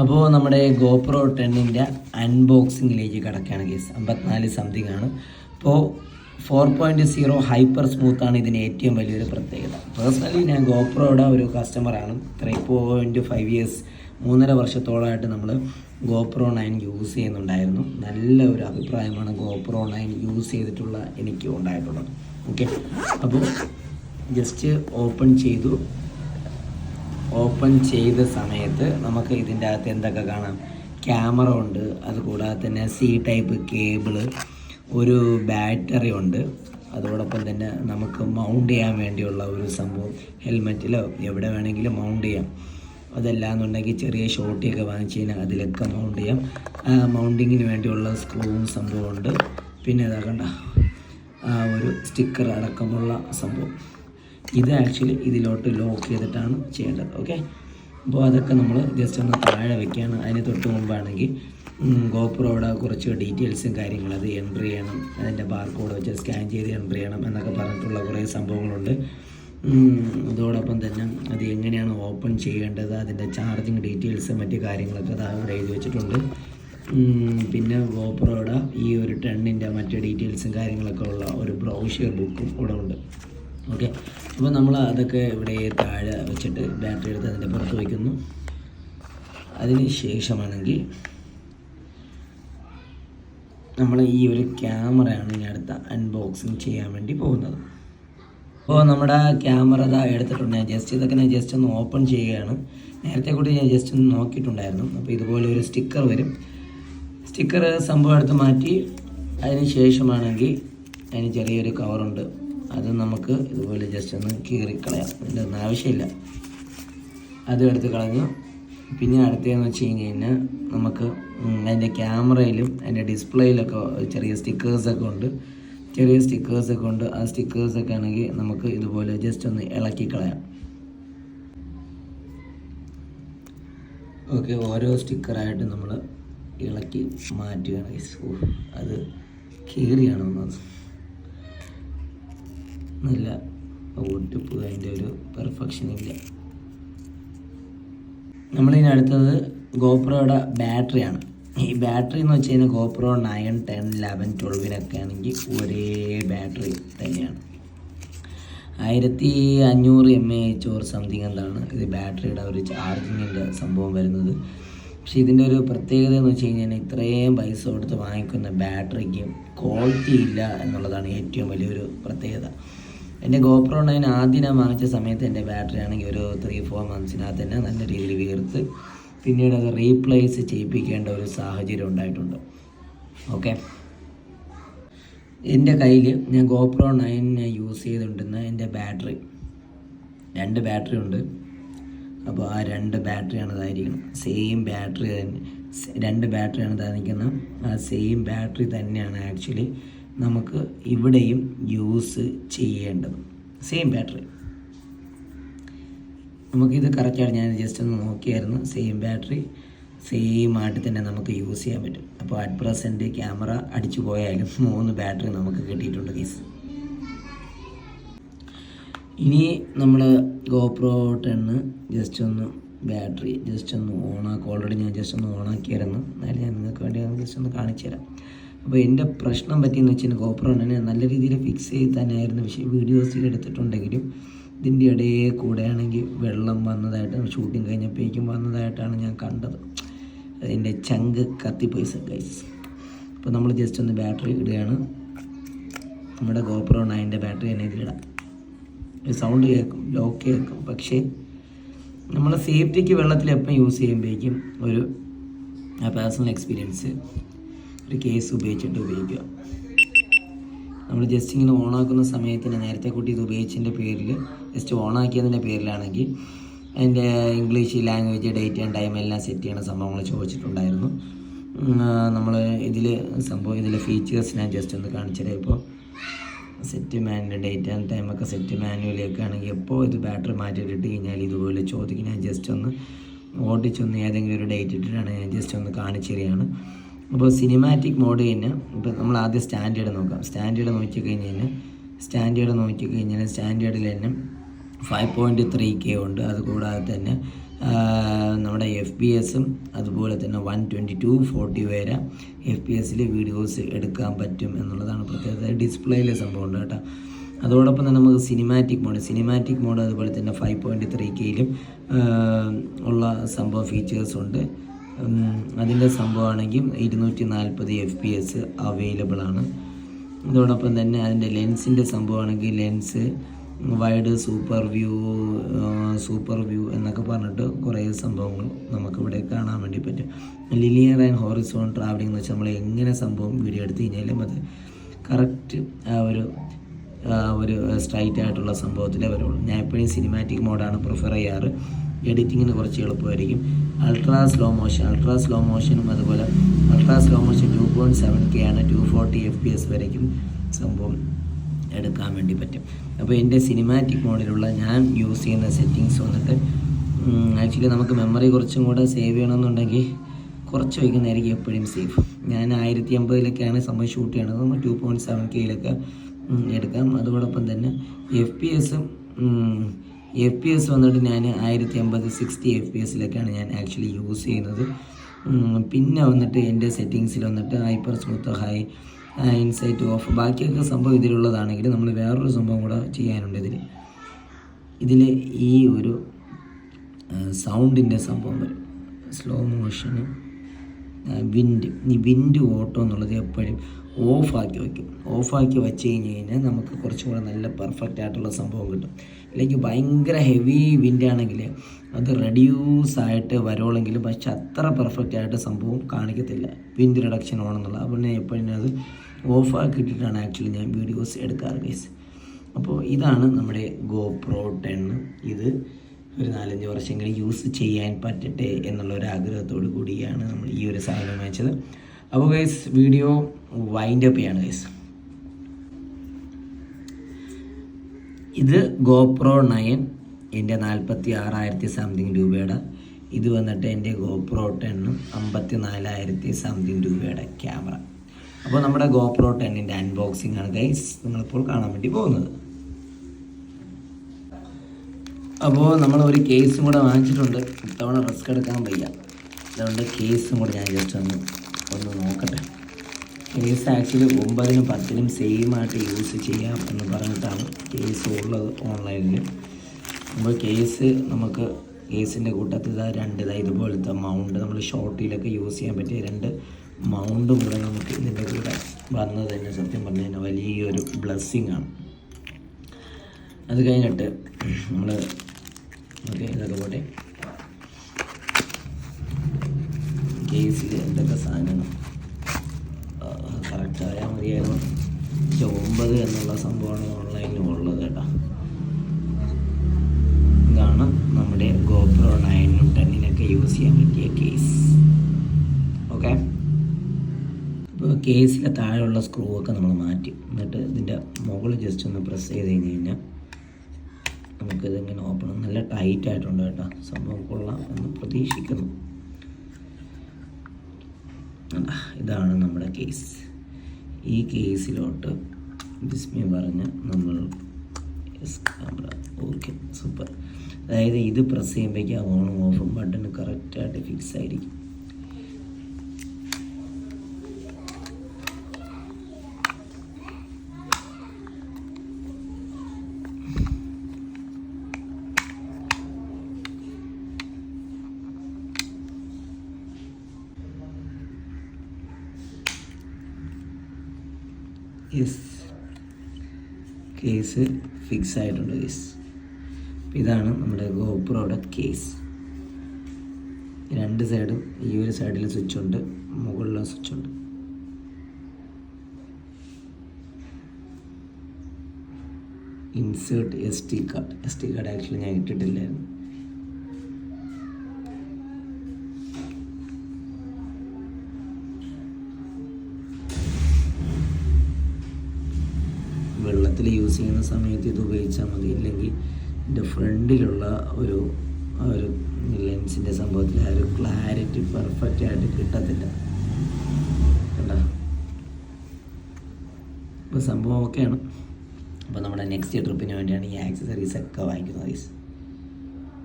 അപ്പോൾ നമ്മുടെ ഗോപ്രോ ടെന്നിന്റെ അൺബോക്സിങ്ങിലേക്ക് കിടക്കുകയാണ് കേസ് അമ്പത്തിനാല് സംതിങ് ആണ്. അപ്പോൾ ഫോർ പോയിന്റ് സീറോ ഹൈപ്പർ സ്മൂത്താണ് ഇതിന് ഏറ്റവും വലിയൊരു പ്രത്യേകത. പേഴ്സണലി ഞാൻ ഗോപ്രോയുടെ ഒരു കസ്റ്റമറാണ് ത്രീ പോയിന്റ് ഫൈവ് ഇയേഴ്സ് മൂന്നര വർഷത്തോളമായിട്ട് നമ്മൾ ഗോപ്രോ നയൻ യൂസ് ചെയ്യുന്നുണ്ടായിരുന്നു. നല്ല ഒരു അഭിപ്രായമാണ് ഗോപ്രോ നയൻ യൂസ് ചെയ്തിട്ടുള്ള എനിക്ക് ഉണ്ടായിട്ടുള്ളത്. ഓക്കെ അപ്പോൾ ജസ്റ്റ് ഓപ്പൺ ചെയ്തു. ഓപ്പൺ ചെയ്ത സമയത്ത് നമുക്ക് ഇതിന്റെ അകത്ത് എന്തൊക്കെ കാണാം? ക്യാമറ ഉണ്ട്. അതുകൂടാതെ തന്നെ സി ടൈപ്പ് കേബിൾ ഒരു ബാറ്ററി ഉണ്ട്. അതോടൊപ്പം തന്നെ നമുക്ക് മൗണ്ട് ചെയ്യാൻ വേണ്ടിയുള്ള ഒരു സംഭവം ഹെൽമെറ്റിലോ എവിടെ വേണമെങ്കിലും മൗണ്ട് ചെയ്യാം. അതല്ലാന്നുണ്ടെങ്കിൽ ചെറിയ ഷോട്ടിയൊക്കെ വാങ്ങിച്ച് കഴിഞ്ഞാൽ അതിലൊക്കെ മൗണ്ട് ചെയ്യാം. മൗണ്ടിങ്ങിന് വേണ്ടിയുള്ള സ്ക്രൂവും സംഭവമുണ്ട് പിന്നെ ഇതാക്കണ്ട ഒരു സ്റ്റിക്കർ അടക്കമുള്ള സംഭവം. ഇത് ആക്ച്വലി ഇതിലോട്ട് ലോക്ക് ചെയ്തിട്ടാണ് ചെയ്യേണ്ടത് ഓക്കെ അപ്പോൾ അതൊക്കെ നമ്മൾ ജസ്റ്റ് ഒന്ന് താഴെ വെക്കുകയാണ് അതിന് തൊട്ട് മുമ്പാണെങ്കിൽ ഗോപ്രോയുടെ കുറച്ച് ഡീറ്റെയിൽസും കാര്യങ്ങളും അത് എൻട്രി ചെയ്യണം. അതിന്റെ ബാർകോഡ് വെച്ച് സ്കാൻ ചെയ്ത് എൻട്രി ചെയ്യണം എന്നൊക്കെ പറഞ്ഞിട്ടുള്ള കുറേ സംഭവങ്ങളുണ്ട്. അതോടൊപ്പം തന്നെ അത് എങ്ങനെയാണ് ഓപ്പൺ ചെയ്യേണ്ടത് അതിന്റെ ചാർജിങ് ഡീറ്റെയിൽസ് മറ്റ് കാര്യങ്ങളൊക്കെ അത് അവിടെ എഴുതി വെച്ചിട്ടുണ്ട്. പിന്നെ ഗോപ്രോയുടെ ഈ ഒരു ടെണ്ണിന്റെ മറ്റ് ഡീറ്റെയിൽസും കാര്യങ്ങളൊക്കെ ഉള്ള ഒരു ബ്രൗഷ്യർ ബുക്കും ഇവിടെ ഉണ്ട് ഓക്കെ. അപ്പോൾ നമ്മൾ അതൊക്കെ ഇവിടെ താഴെ വെച്ചിട്ട് ബാറ്ററി എടുത്ത് അതിന്റെ പുറത്ത് വയ്ക്കുന്നു അതിന് ശേഷമാണെങ്കിൽ നമ്മൾ ഈ ഒരു ക്യാമറയാണ് ഇനി അടുത്ത അൺബോക്സിങ് ചെയ്യാൻ വേണ്ടി പോകുന്നത്. അപ്പോൾ നമ്മുടെ ക്യാമറ ഇതാ എടുത്തിട്ടുണ്ട്. ഞാൻ ജസ്റ്റ് ഇതൊക്കെ ഞാൻ ജസ്റ്റ് ഒന്ന് ഓപ്പൺ ചെയ്യുകയാണ്. നേരത്തെ കൂടി ഞാൻ ജസ്റ്റ് ഒന്ന് നോക്കിയിട്ടുണ്ടായിരുന്നു. അപ്പോൾ ഇതുപോലെ ഒരു സ്റ്റിക്കർ വരും. സ്റ്റിക്കർ സംഭവം എടുത്ത് മാറ്റി. അതിന് ശേഷമാണെങ്കിൽ അതിന് ചെറിയൊരു കവറുണ്ട് അത് നമുക്ക് ഇതുപോലെ ജസ്റ്റ് ഒന്ന് കീറിക്കളയാം. അതിന്റെ ഒന്നും ആവശ്യമില്ല. അതും എടുത്ത് കളഞ്ഞു. പിന്നെ അടുത്തതെന്ന് വെച്ച് കഴിഞ്ഞ് കഴിഞ്ഞാൽ നമുക്ക് അതിന്റെ ക്യാമറയിലും അതിന്റെ ഡിസ്പ്ലേയിലൊക്കെ ചെറിയ സ്റ്റിക്കേഴ്സൊക്കെ ഉണ്ട്. ചെറിയ സ്റ്റിക്കേഴ്സൊക്കെ ഉണ്ട്. ആ സ്റ്റിക്കേഴ്സൊക്കെ ആണെങ്കിൽ നമുക്ക് ഇതുപോലെ ജസ്റ്റ് ഒന്ന് ഇളക്കി കളയാം. ഓക്കെ ഓരോ സ്റ്റിക്കറായിട്ട് നമ്മൾ ഇളക്കി മാറ്റുകയാണ്. അത് കീറിയാണ് വന്നത് നല്ല ഓടിപ്പ് അതിന്റെ ഒരു പെർഫെക്ഷൻ ഇല്ല. നമ്മളിനി അടുത്തത് ഗോപ്രോയുടെ ബാറ്ററിയാണ്. ഈ ബാറ്ററി എന്ന് വെച്ച് കഴിഞ്ഞാൽ ഗോപ്രോ നയൻ ടെൻ ലെവൻ ട്വൽവിനൊക്കെ ആണെങ്കിൽ ഒരേ ബാറ്ററി തന്നെയാണ്. ആയിരത്തി അഞ്ഞൂറ് M A H or something എന്താണ് ഇത് ബാറ്ററിയുടെ ഒരു ചാർജിങ്ങിന്റെ സംഭവം വരുന്നത്. പക്ഷേ ഇതിന്റെ ഒരു പ്രത്യേകത എന്ന് വെച്ച് കഴിഞ്ഞാൽ ഇത്രയും പൈസ കൊടുത്ത് വാങ്ങിക്കുന്ന ബാറ്ററിക്ക് ക്വാളിറ്റി ഇല്ല എന്നുള്ളതാണ് ഏറ്റവും വലിയൊരു പ്രത്യേകത. എന്റെ ഗോപ്രോ നയൻ ആദ്യം ഞാൻ വാങ്ങിച്ച സമയത്ത് എന്റെ ബാറ്ററി ആണെങ്കിൽ ഒരു ത്രീ ഫോർ മന്ത്സിനകത്ത് തന്നെ നല്ല രീതിയിൽ വീർത്ത് പിന്നീട് അത് റീപ്ലേസ് ചെയ്യിപ്പിക്കേണ്ട ഒരു സാഹചര്യം ഉണ്ടായിട്ടുണ്ട്. ഓക്കെ എന്റെ കയ്യിൽ ഞാൻ ഗോപ്രോ നയൻ യൂസ് ചെയ്തുകൊണ്ടിരുന്ന എന്റെ ബാറ്ററി രണ്ട് ബാറ്ററി ഉണ്ട്. അപ്പോൾ ആ രണ്ട് ബാറ്ററിയാണ് ഇതായിരിക്കണം. സെയിം ബാറ്ററി തന്നെ രണ്ട് ബാറ്ററിയാണ് തന്നിരിക്കുന്നത് ആ സെയിം ബാറ്ററി തന്നെയാണ് ആക്ച്വലി നമുക്ക് ഇവിടെയും യൂസ് ചെയ്യേണ്ടത്. സെയിം ബാറ്ററി നമുക്കിത് കറക്റ്റാണ് ഞാൻ ജസ്റ്റ് ഒന്ന് നോക്കിയായിരുന്നു. സെയിം ബാറ്ററി സെയിം ആയിട്ട് തന്നെ നമുക്ക് യൂസ് ചെയ്യാൻ പറ്റും. അപ്പോൾ അറ്റ് പ്രസന്റ് ക്യാമറ അടിച്ചു പോയാലും മൂന്ന് ബാറ്ററി നമുക്ക് കിട്ടിയിട്ടുണ്ട് കേസ് ഇനി നമ്മൾ ഗോപ്രോ ടെണ്ണ് ജസ്റ്റ് ഒന്ന് ബാറ്ററി ജസ്റ്റ് ഒന്ന് ഓണാക്കും ഓൾറെഡി ഞാൻ ജസ്റ്റ് ഒന്ന് ഓണാക്കിയായിരുന്നു എന്നാലും ഞാൻ നിങ്ങൾക്ക് വേണ്ടി ജസ്റ്റ് ഒന്ന് കാണിച്ചു തരാം അപ്പോൾ എന്റെ പ്രശ്നം പറ്റിയെന്ന് വെച്ചാൽ തന്നെ നല്ല രീതിയിൽ ഫിക്സ് ചെയ്ത് തന്നെയായിരുന്നു. പക്ഷേ വീഡിയോസിൽ എടുത്തിട്ടുണ്ടെങ്കിലും ഇതിന്റെ ഇടയിൽ കൂടെയാണെങ്കിൽ വെള്ളം വന്നതായിട്ട് ഷൂട്ടിങ് കഴിഞ്ഞപ്പോഴേക്കും വന്നതായിട്ടാണ് ഞാൻ കണ്ടത്. അതിന്റെ ചങ്ക് കത്തിപ്പോയി ഗൈസ് അപ്പോൾ നമ്മൾ ജസ്റ്റ് ഒന്ന് ബാറ്ററി ഇടുകയാണ്. നമ്മുടെ ഗോപ്രോ നയന്റെ ബാറ്ററി തന്നെ ഇതിലിടാം. സൗണ്ട് കേൾക്കും ലോക്ക് കേൾക്കും. പക്ഷേ നമ്മൾ സേഫ്റ്റിക്ക് വെള്ളത്തിൽ എപ്പം യൂസ് ചെയ്യുമ്പോഴേക്കും ഒരു പേഴ്സണൽ എക്സ്പീരിയൻസ് ഒരു കേസ് ഉപയോഗിച്ചിട്ട് ഉപയോഗിക്കുക. നമ്മൾ ജസ്റ്റ് ഇങ്ങനെ ഓണാക്കുന്ന സമയത്തിന് നേരത്തെ കൂട്ടി ഇത് ഉപയോഗിച്ചതിന്റെ പേരിൽ ജസ്റ്റ് ഓണാക്കിയതിന്റെ പേരിലാണെങ്കിൽ അതിന്റെ English language date and time എല്ലാം സെറ്റ് ചെയ്യണ സംഭവങ്ങൾ ചോദിച്ചിട്ടുണ്ടായിരുന്നു. നമ്മൾ ഇതിൽ സംഭവം ഇതിലെ ഫീച്ചേഴ്സ് ഞാൻ ജസ്റ്റ് ഒന്ന് കാണിച്ചുതരാം ഇപ്പോൾ set manual date and time ഒക്കെ സെറ്റ് മാനുവലൊക്കെ ആണെങ്കിൽ എപ്പോൾ ഇത് ബാറ്ററി മാറ്റിയിട്ട് കഴിഞ്ഞാൽ ഇതുപോലെ ചോദിക്കും. ഞാൻ ജസ്റ്റ് ഒന്ന് ഓടിച്ചൊന്ന് ഏതെങ്കിലും ഒരു ഡേറ്റ് ഇട്ടിട്ടാണ് ഞാൻ ജസ്റ്റ് ഒന്ന് കാണിച്ചു തരികയാണ്. അപ്പോൾ സിനിമാറ്റിക് മോഡ് കഴിഞ്ഞാൽ ഇപ്പോൾ നമ്മൾ ആദ്യം സ്റ്റാൻഡേർഡ് നോക്കാം. സ്റ്റാൻഡേർഡ് നോക്കി കഴിഞ്ഞ് കഴിഞ്ഞാൽ സ്റ്റാൻഡേർഡ് നോക്കി കഴിഞ്ഞാൽ സ്റ്റാൻഡേർഡിൽ തന്നെ ഫൈവ് പോയിന്റ് ത്രീ കെ ഉണ്ട്. അതുകൂടാതെ തന്നെ നമ്മുടെ എഫ് പി എസും അതുപോലെ തന്നെ വൺ ട്വന്റി ടു ഫോർട്ടി വരെ എഫ് പി എസിൽ വീഡിയോസ് എടുക്കാൻ പറ്റും എന്നുള്ളതാണ് പ്രത്യേകത. ഡിസ്പ്ലേയിലെ സംഭവം ഉണ്ട് കേട്ടോ. അതോടൊപ്പം തന്നെ നമുക്ക് സിനിമാറ്റിക് മോഡ് സിനിമാറ്റിക് മോഡ് അതുപോലെ തന്നെ ഫൈവ് പോയിന്റ് ത്രീ കെയിലും ഉള്ള സംഭവം ഫീച്ചേഴ്സ് ഉണ്ട്. അതിന്റെ സംഭവമാണെങ്കിൽ ഇരുന്നൂറ്റി നാൽപ്പത് എഫ് പി എസ് അവൈലബിൾ ആണ്. അതോടൊപ്പം തന്നെ അതിന്റെ ലെൻസിന്റെ സംഭവമാണെങ്കിൽ lens wide super view super view എന്നൊക്കെ പറഞ്ഞിട്ട് കുറേ സംഭവങ്ങൾ നമുക്കിവിടെ കാണാൻ വേണ്ടി പറ്റും. ലിനിയർ ആൻഡ് ഹോറിസോൺ ട്രാവലിംഗ് എന്ന് വെച്ചാൽ നമ്മൾ എങ്ങനെ സംഭവം വീഡിയോ എടുത്തു കഴിഞ്ഞാലും അത് കറക്റ്റ് ആ ഒരു ഒരു സ്ട്രൈറ്റ് ആയിട്ടുള്ള സംഭവത്തിലേ വരുള്ളൂ. ഞാൻ എപ്പോഴും സിനിമാറ്റിക് മോഡാണ് പ്രിഫർ ചെയ്യാറ്. എഡിറ്റിങ്ങിന് കുറച്ച് എളുപ്പമായിരിക്കും. Ultra slow motion ultra slow മോഷനും അതുപോലെ ultra slow motion two point seven K ആണ് two forty F P S വരയ്ക്കും സംഭവം എടുക്കാൻ വേണ്ടി പറ്റും. അപ്പോൾ എന്റെ സിനിമാറ്റിക് മോഡിലുള്ള ഞാൻ യൂസ് ചെയ്യുന്ന സെറ്റിങ്സ് വന്നിട്ട് ആക്ച്വലി നമുക്ക് മെമ്മറി കുറച്ചും കൂടെ സേവ് ചെയ്യണമെന്നുണ്ടെങ്കിൽ കുറച്ച് വയ്ക്കുന്നതായിരിക്കും എപ്പോഴും സേഫ് ഞാൻ ആയിരത്തി അമ്പതിലൊക്കെയാണ് സംഭവം ഷൂട്ട് ചെയ്യണത്. നമ്മൾ ടു പോയിന്റ് സെവൻ കെയിലൊക്കെ എടുക്കാം. അതോടൊപ്പം തന്നെ എഫ് പി എസും എഫ് പി എസ് വന്നിട്ട് ഞാൻ ആയിരത്തി അമ്പത് സിക്സ്റ്റി എഫ് പി എസിലൊക്കെയാണ് ഞാൻ ആക്ച്വലി യൂസ് ചെയ്യുന്നത്. പിന്നെ വന്നിട്ട് എന്റെ സെറ്റിങ്സിൽ വന്നിട്ട് hyper smooth hindsight off ബാക്കിയൊക്കെ സംഭവം ഇതിലുള്ളതാണെങ്കിൽ നമ്മൾ വേറൊരു സംഭവം കൂടെ ചെയ്യാനുണ്ട് ഇതിൽ ഇതിൽ ഈ ഒരു സൗണ്ടിന്റെ സംഭവം വരും. സ്ലോ മോഷന് വിൻഡ്. ഈ വിൻഡ് ഓട്ടോ എന്നുള്ളത് എപ്പോഴും ഓഫാക്കി വയ്ക്കും. ഓഫാക്കി വെച്ച് കഴിഞ്ഞ് കഴിഞ്ഞാൽ നമുക്ക് കുറച്ചും കൂടെ നല്ല പെർഫെക്റ്റ് ആയിട്ടുള്ള സംഭവം കിട്ടും. അല്ലെങ്കിൽ ഭയങ്കര ഹെവി വിൻഡ് ആണെങ്കിൽ അത് റെഡ്യൂസ് ആയിട്ട് വരുവുള്ളെങ്കിലും പക്ഷെ അത്ര പെർഫെക്റ്റ് ആയിട്ട് സംഭവം കാണിക്കത്തില്ല. വിൻഡ് റിഡക്ഷൻ ഓണെന്നുള്ളത് അപ്പോൾ ഞാൻ എപ്പോഴും അത് ഓഫാക്കിയിട്ടിട്ടാണ് ആക്ച്വലി ഞാൻ വീഡിയോസ് എടുക്കാറ് ഗൈസ് അപ്പോൾ ഇതാണ് നമ്മുടെ ഗോപ്രോ ടെൻ ഇത് ഒരു നാലഞ്ച് വർഷമെങ്കിലും യൂസ് ചെയ്യാൻ പറ്റട്ടെ എന്നുള്ള ഒരു ആഗ്രഹത്തോടു കൂടിയാണ് നമ്മൾ ഈ ഒരു സാധനം വാങ്ങിച്ചത്. അപ്പോൾ ഗൈസ് വീഡിയോ വൈൻഡ് അപ്പ് ചെയ്യാണ് ഗൈസ് ഇത് ഗോപ്രോ നയൻ എന്റെ നാൽപ്പത്തി ആറായിരത്തി സംതിങ് രൂപയുടെ. ഇത് വന്നിട്ട് എന്റെ ഗോപ്രോ ടെണ്ണും അമ്പത്തി നാലായിരത്തി സംതിങ് രൂപയുടെ ക്യാമറ അപ്പോൾ നമ്മുടെ ഗോപ്രോ ടെന്നിന്റെ അൺബോക്സിംഗ് ആണ് ഗൈസ് നിങ്ങളിപ്പോൾ കാണാൻ വേണ്ടി പോകുന്നത്. അപ്പോൾ നമ്മൾ ഒരു കേസും കൂടെ വാങ്ങിച്ചിട്ടുണ്ട്. ഇത്തവണ റിസ്ക് എടുക്കാൻ വയ്യ. അതുകൊണ്ട് കേസും കൂടെ ഞാൻ ജസ്റ്റ് ഒന്ന് ഒന്ന് നോക്കട്ടെ. കേസ് ആക്ച്വലി ഒമ്പതിനും പത്തിനും സെയിം ആയിട്ട് യൂസ് ചെയ്യാം എന്ന് പറഞ്ഞിട്ടാണ് കേസ് ഉള്ളത് ഓൺലൈനിൽ അപ്പോൾ കേസ് നമുക്ക് കേസിന്റെ കൂട്ടത്തിൽ രണ്ട്. ഇതാ ഇതുപോലത്തെ മൗണ്ട് നമ്മൾ ഷോർട്ടിലൊക്കെ യൂസ് ചെയ്യാൻ പറ്റിയ രണ്ട് മൗണ്ടും കൂടെ നമുക്ക് ഇതിന്റെ കൂടെ വന്നത് തന്നെ സത്യം പറഞ്ഞു കഴിഞ്ഞാൽ വലിയൊരു ബ്ലെസ്സിങ് ആണ്. അത് കഴിഞ്ഞിട്ട് നമ്മൾ ഓക്കെ ഇതൊക്കെ കേസിൽ എന്തൊക്കെ സാധനങ്ങൾ കറക്റ്റ് ആയാൽ മതിയായിരുന്നു. ഒമ്പത് എന്നുള്ള സംഭവമാണ് ഓൺലൈനിൽ ഉള്ളത് കേട്ടോ. ഇതാണ് നമ്മുടെ ഗോപ്രോ നയനും ടെന്നിനൊക്കെ യൂസ് ചെയ്യാൻ പറ്റിയ കേസ് ഓക്കെ അപ്പോൾ കേസിലെ താഴെയുള്ള സ്ക്രൂ ഒക്കെ നമ്മൾ മാറ്റി. എന്നിട്ട് ഇതിന്റെ മുകളിൽ ജസ്റ്റ് ഒന്ന് പ്രസ് ചെയ്ത് കഴിഞ്ഞ് കഴിഞ്ഞാൽ നമുക്കിതിങ്ങനെ ഓപ്പൺ നല്ല ടൈറ്റ് ആയിട്ടുണ്ട് കേട്ടോ. സംഭവം കൊള്ളാം എന്ന് പ്രതീക്ഷിക്കുന്നു. ഇതാണ് നമ്മുടെ കേസ് ഈ കേസിലോട്ട് ബിസ്മി പറഞ്ഞ് നമ്മൾ ഓക്കെ സൂപ്പർ അതായത് ഇത് പ്രസ് ചെയ്യുമ്പോഴേക്കും ഓണും ഓഫും ബട്ടൺ കറക്റ്റായിട്ട് ഫിക്സ് ആയിരിക്കും. യെസ് കേസ് ഫിക്സ് ആയിട്ടുണ്ട് കേസ് ഇതാണ് നമ്മുടെ ഗോപ്രോയുടെ കേസ് രണ്ട് സൈഡും ഈ ഒരു സൈഡിൽ സ്വിച്ച് ഉണ്ട് മുകളിലും സ്വിച്ച് ഉണ്ട്. Insert S D card S D card actually ഞാൻ ഇട്ടിട്ടില്ലായിരുന്നു. യൂസ് ചെയ്യുന്ന സമയത്ത് ഇത് ഉപയോഗിച്ചാൽ മതി. ഇല്ലെങ്കിൽ എന്റെ ഫ്രണ്ടിലുള്ള ഒരു ഒരു ലെൻസിന്റെ സംഭവത്തിൽ ആ ഒരു ക്ലാരിറ്റി പെർഫെക്റ്റ് ആയിട്ട് കിട്ടത്തില്ല. കണ്ടോ? ഇപ്പോൾ സംഭവം ഓക്കെയാണ് അപ്പോൾ നമ്മുടെ നെക്സ്റ്റ് ട്രിപ്പിന് വേണ്ടിയാണ് ഈ ആക്സസറീസ് ഒക്കെ വാങ്ങിക്കുന്നത് guys.